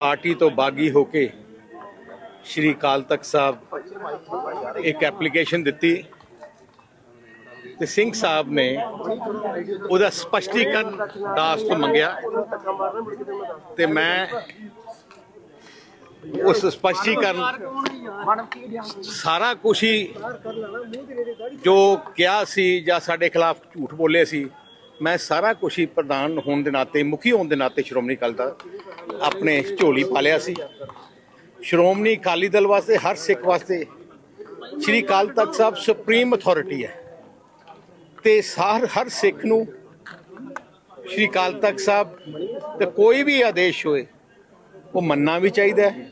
Party ਤੋਂ ਬਾਗੀ ਹੋ ਕੇ ਸ਼੍ਰੀ ਅਕਾਲ ਤਖਤ ਸਾਹਿਬ ਇੱਕ ਐਪਲੀਕੇਸ਼ਨ ਦਿੱਤੀ ਤੇ ਸਿੰਘ ਸਾਹਿਬ ਨੇ ਉਹਦਾ ਸਪਸ਼ਟੀਕਰਨ ਦਾਸ ਤੋਂ ਮੰਗਿਆ ਤੇ ਮੈਂ ਉਸ ਸਪਸ਼ਟੀਕਰਨ ਸਾਰਾ ਕੁਝ ਹੀ ਜੋ ਕਿਹਾ ਸੀ ਜਾਂ ਸਾਡੇ ਖਿਲਾਫ ਝੂਠ ਬੋਲੇ ਸੀ, ਮੈਂ ਸਾਰਾ ਕੁਝ ਹੀ ਪ੍ਰਧਾਨ ਹੋਣ ਦੇ ਨਾਤੇ, ਮੁਖੀ ਹੋਣ ਦੇ ਨਾਤੇ ਸ਼੍ਰੋਮਣੀ ਅਕਾਲੀ ਦਲ ਆਪਣੇ ਝੋਲੀ ਪਾਲਿਆ ਸੀ। ਸ਼੍ਰੋਮਣੀ ਅਕਾਲੀ ਦਲ ਵਾਸਤੇ, ਹਰ ਸਿੱਖ ਵਾਸਤੇ ਸ਼੍ਰੀ ਅਕਾਲ ਤਖਤ ਸਾਹਿਬ ਸੁਪਰੀਮ ਅਥਾਰਟੀ ਹੈ। ਤੇ ਸਾਰ ਹਰ ਸਿੱਖ ਨੂੰ ਸ਼੍ਰੀ ਅਕਾਲ ਤਖਤ ਸਾਹਿਬ ਤੇ ਕੋਈ ਵੀ ਆਦੇਸ਼ ਹੋਏ, ਉਹ ਮੰਨਣਾ ਵੀ ਚਾਹੀਦਾ ਹੈ।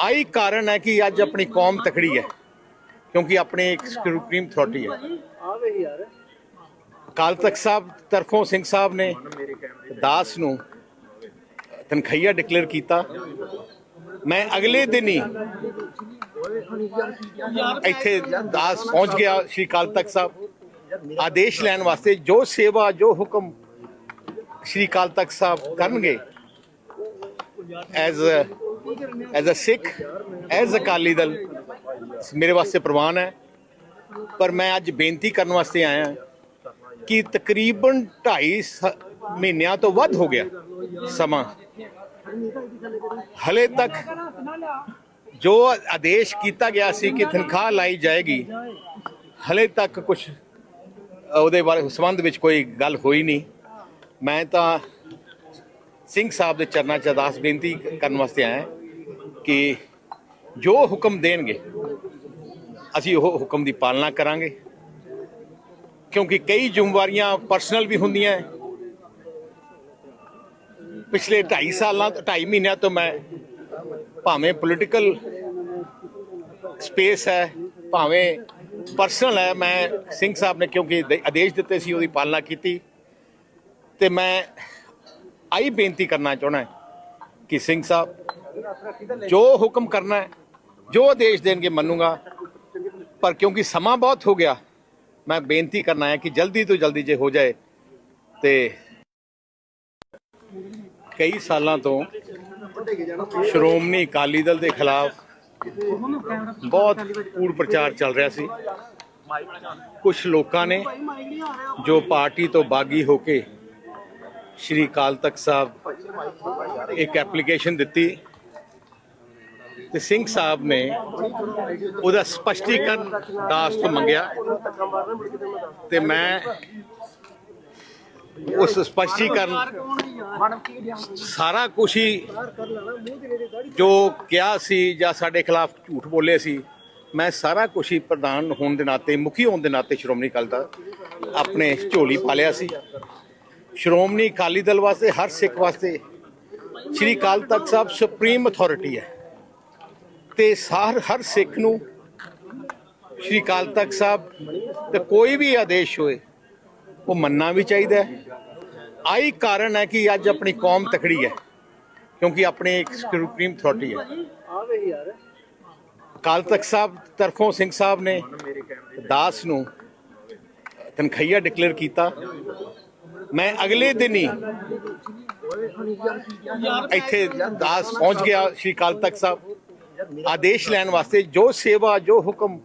ਆਈ ਕਾਰਨ ਹੈ ਕਿ ਅੱਜ ਆਪਣੀ ਕੌਮ ਤਕੜੀ ਹੈ, ਕਿਉਂਕਿ ਆਪਣੀ ਇੱਕ ਸੁਪਰੀਮ ਅਥਾਰਟੀ ਹੈ। ਅਕਾਲ ਤਖਤ ਸਾਹਿਬ ਤਰਫੋਂ ਸਿੰਘ ਸਾਹਿਬ ਨੇ ਦਾਸ ਨੂੰ ਤਨਖਈਆ ਡਿਕਲੇਅਰ ਕੀਤਾ ਮੈਂ ਅਗਲੇ ਦਿਨ ਹੀ ਇੱਥੇ ਦਾਸ ਪਹੁੰਚ ਗਿਆ ਸ਼੍ਰੀ ਅਕਾਲ ਤਖਤ ਸਾਹਿਬ ਆਦੇਸ਼ ਲੈਣ ਵਾਸਤੇ ਜੋ ਸੇਵਾ ਜੋ ਹੁਕਮ ਸ਼੍ਰੀ ਅਕਾਲ ਤਖਤ ਸਾਹਿਬ ਕਰਨਗੇ as as a Sikh as Akali Dal ਮੇਰੇ ਵਾਸਤੇ ਪ੍ਰਵਾਨ ਹੈ ਪਰ ਮੈਂ ਅੱਜ ਬੇਨਤੀ ਕਰਨ ਵਾਸਤੇ ਆਇਆ ਕਿ ਤਕਰੀਬਨ 2.5 ਮਹੀਨਿਆਂ ਤੋਂ ਵੱਧ ਹੋ ਗਿਆ ਸਮਾਂ। ਹਲੇ ਤੱਕ ਜੋ ਆਦੇਸ਼ ਕੀਤਾ ਗਿਆ ਸੀ ਕਿ ਤਨਖਾਹ ਲਾਈ ਜਾਏਗੀ, ਹਲੇ ਤੱਕ ਕੁਝ ਉਹਦੇ ਬਾਰੇ ਸੰਬੰਧ ਵਿੱਚ ਕੋਈ ਗੱਲ ਹੋਈ ਨਹੀਂ। ਮੈਂ ਤਾਂ ਸਿੰਘ ਸਾਹਿਬ ਦੇ ਚਰਨਾਂ 'ਚ ਅਰਦਾਸ ਬੇਨਤੀ ਕਰਨ ਵਾਸਤੇ ਆਇਆ ਕਿ ਜੋ ਹੁਕਮ ਦੇਣਗੇ, ਅਸੀਂ ਉਹ ਹੁਕਮ ਦੀ ਪਾਲਣਾ ਕਰਾਂਗੇ। ਕਿਉਂਕਿ ਕਈ ਜ਼ਿੰਮੇਵਾਰੀਆਂ ਪਰਸਨਲ ਵੀ ਹੁੰਦੀਆਂ ਹੈ। ਪਿਛਲੇ 2.5 ਸਾਲਾਂ ਤੋਂ 2.5 ਮਹੀਨਿਆਂ ਤੋਂ ਮੈਂ ਭਾਵੇਂ ਪੋਲੀਟੀਕਲ ਸਪੇਸ ਹੈ, ਭਾਵੇਂ ਪਰਸਨਲ ਹੈ, ਮੈਂ ਸਿੰਘ ਸਾਹਿਬ ਨੇ ਕਿਉਂਕਿ ਆਦੇਸ਼ ਦਿੱਤੇ ਸੀ, ਉਹਦੀ ਪਾਲਣਾ ਕੀਤੀ। ਤੇ ਮੈਂ ਆਈ ਬੇਨਤੀ ਕਰਨਾ ਚਾਹਣਾ ਕਿ ਸਿੰਘ ਸਾਹਿਬ ਜੋ ਹੁਕਮ ਕਰਨਾ ਹੈ, ਜੋ ਆਦੇਸ਼ ਦੇਣਗੇ ਮੰਨੂਗਾ। ਪਰ ਕਿਉਂਕਿ ਸਮਾਂ ਬਹੁਤ ਹੋ ਗਿਆ, ਮੈਂ ਬੇਨਤੀ ਕਰਨਾ ਹੈ ਕਿ ਜਲਦੀ ਤੋਂ ਜਲਦੀ ਜੇ ਹੋ ਜਾਏ ਤੇ ਕਈ ਸਾਲਾਂ ਤੋਂ ਸ਼੍ਰੋਮਣੀ ਅਕਾਲੀ ਦਲ ਦੇ ਖਿਲਾਫ ਬਹੁਤ ਕੂੜ ਪ੍ਰਚਾਰ ਚੱਲ ਰਿਹਾ ਸੀ। ਕੁਝ ਲੋਕਾਂ ਨੇ ਜੋ ਪਾਰਟੀ ਤੋਂ ਬਾਗੀ ਹੋ ਕੇ ਸ਼੍ਰੀ ਅਕਾਲ ਤਖਤ ਸਾਹਿਬ ਇੱਕ ਐਪਲੀਕੇਸ਼ਨ ਦਿੱਤੀ ਤੇ ਸਿੰਘ ਸਾਹਿਬ ਨੇ ਉਹਦਾ ਸਪਸ਼ਟੀਕਰਨ ਦਾਸ ਤੋਂ ਮੰਗਿਆ ਤੇ ਮੈਂ ਉਸ ਸਪਸ਼ਟੀਕਰਨ ਸਾਰਾ ਕੁਝ ਹੀ ਜੋ ਕਿਹਾ ਸੀ ਜਾਂ ਸਾਡੇ ਖਿਲਾਫ ਝੂਠ ਬੋਲੇ ਸੀ, ਮੈਂ ਸਾਰਾ ਕੁਝ ਹੀ ਪ੍ਰਧਾਨ ਹੋਣ ਦੇ ਨਾਤੇ, ਮੁਖੀ ਹੋਣ ਦੇ ਨਾਤੇ ਸ਼੍ਰੋਮਣੀ ਅਕਾਲੀ ਦਾ ਆਪਣੇ ਝੋਲੀ ਪਾਲਿਆ ਸੀ। ਸ਼੍ਰੋਮਣੀ ਅਕਾਲੀ ਦਲ ਵਾਸਤੇ, ਹਰ ਸਿੱਖ ਵਾਸਤੇ ਸ਼੍ਰੀ ਅਕਾਲ ਤਖਤ ਸਾਹਿਬ ਸੁਪਰੀਮ ਅਥਾਰਟੀ ਹੈ। ਤੇ ਸਾਰ ਹਰ ਸਿੱਖ ਨੂੰ ਸ਼੍ਰੀ ਅਕਾਲ ਤਖਤ ਸਾਹਿਬ ਤੇ ਕੋਈ ਵੀ ਆਦੇਸ਼ ਹੋਏ, ਉਹ ਮੰਨਣਾ ਵੀ ਚਾਹੀਦਾ ਹੈ। ਆਈ ਕਾਰਨ ਹੈ ਕਿ ਅੱਜ ਆਪਣੀ ਕੌਮ ਤਕੜੀ ਹੈ, ਕਿਉਂਕਿ ਆਪਣੀ ਇੱਕ ਸੁਪਰੀਮ ਅਥਾਰਟੀ ਹੈ। ਅਕਾਲ ਤਖਤ ਸਾਹਿਬ ਤਰਫੋਂ ਸਿੰਘ ਸਾਹਿਬ ਨੇ ਦਾਸ ਨੂੰ ਤਨਖਈਆ ਡਿਕਲੇਅਰ ਕੀਤਾ। ਮੈਂ ਅਗਲੇ ਦਿਨ ਹੀ ਇੱਥੇ ਦਾਸ ਪਹੁੰਚ ਗਿਆ ਸ਼੍ਰੀ ਅਕਾਲ ਤਖਤ ਸਾਹਿਬ। ਆਦੇਸ਼ ਲੈਣ ਵਾਸਤੇ ਜੋ ਸੇਵਾ, ਜੋ ਹੁਕਮ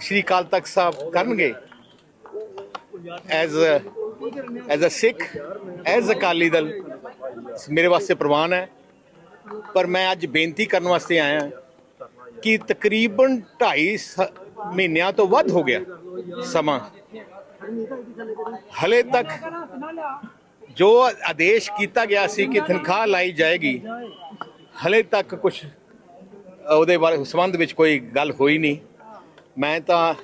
ਸ਼੍ਰੀ ਅਕਾਲ ਤਖਤ ਸਾਹਿਬ ਕਰਨਗੇ as as a Sikh as Akali Dal ਮੇਰੇ ਵਾਸਤੇ ਪ੍ਰਵਾਨ ਹੈ ਪਰ ਮੈਂ ਅੱਜ ਬੇਨਤੀ ਕਰਨ ਵਾਸਤੇ ਆਇਆ ਕਿ ਤਕਰੀਬਨ 2.5 ਮਹੀਨਿਆਂ ਤੋਂ ਵੱਧ ਹੋ ਗਿਆ ਸਮਾਂ। ਹਲੇ ਤੱਕ ਜੋ ਆਦੇਸ਼ ਕੀਤਾ ਗਿਆ ਸੀ ਕਿ ਤਨਖਾਹ ਲਾਈ ਜਾਏਗੀ, ਹਲੇ ਤੱਕ ਕੁਝ ਉਹਦੇ ਬਾਰੇ ਸੰਬੰਧ ਵਿੱਚ ਕੋਈ ਗੱਲ ਹੋਈ ਨਹੀਂ। ਮੈਂ ਤਾਂ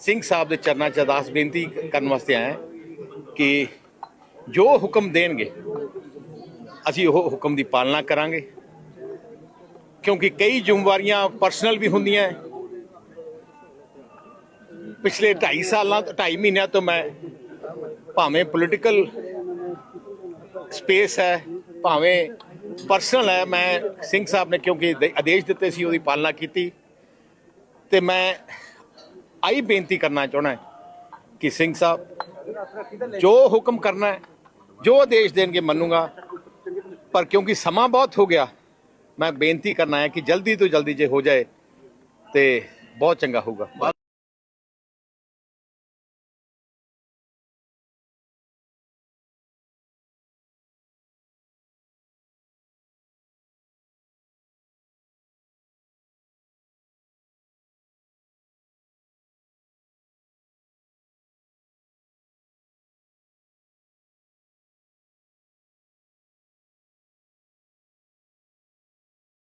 ਸਿੰਘ ਸਾਹਿਬ ਦੇ ਚਰਨਾਂ 'ਚ ਅਰਦਾਸ ਬੇਨਤੀ ਕਰਨ ਵਾਸਤੇ ਆਇਆ ਕਿ ਜੋ ਹੁਕਮ ਦੇਣਗੇ, ਅਸੀਂ ਉਹ ਹੁਕਮ ਦੀ ਪਾਲਣਾ ਕਰਾਂਗੇ ਕਿਉਂਕਿ ਕਈ ਜ਼ਿੰਮੇਵਾਰੀਆਂ ਪਰਸਨਲ ਵੀ ਹੁੰਦੀਆਂ ਹੈ। ਪਿਛਲੇ 2.5 ਸਾਲਾਂ ਤੋਂ 2.5 ਮਹੀਨਿਆਂ ਤੋਂ ਮੈਂ ਭਾਵੇਂ ਪੋਲੀਟੀਕਲ ਸਪੇਸ ਹੈ, ਭਾਵੇਂ ਪਰਸਨਲ ਹੈ, ਮੈਂ ਸਿੰਘ ਸਾਹਿਬ ਨੇ ਕਿਉਂਕਿ ਦੇ- ਆਦੇਸ਼ ਦਿੱਤੇ ਸੀ, ਉਹਦੀ ਪਾਲਣਾ ਕੀਤੀ ਤੇ ਮੈਂ ਆਈ ਬੇਨਤੀ ਕਰਨਾ ਚਾਹਣਾ ਕਿ ਸਿੰਘ ਸਾਹਿਬ, ਜੋ ਹੁਕਮ ਕਰਨਾ ਹੈ, ਜੋ ਆਦੇਸ਼ ਦੇਣਗੇ ਮੰਨੂਗਾ, ਪਰ ਕਿਉਂਕਿ ਸਮਾਂ ਬਹੁਤ ਹੋ ਗਿਆ, ਮੈਂ ਬੇਨਤੀ ਕਰਨਾ ਹੈ ਕਿ ਜਲਦੀ ਤੋਂ ਜਲਦੀ ਜੇ ਹੋ ਜਾਏ ਤੇ ਬਹੁਤ ਚੰਗਾ ਹੋਊਗਾ।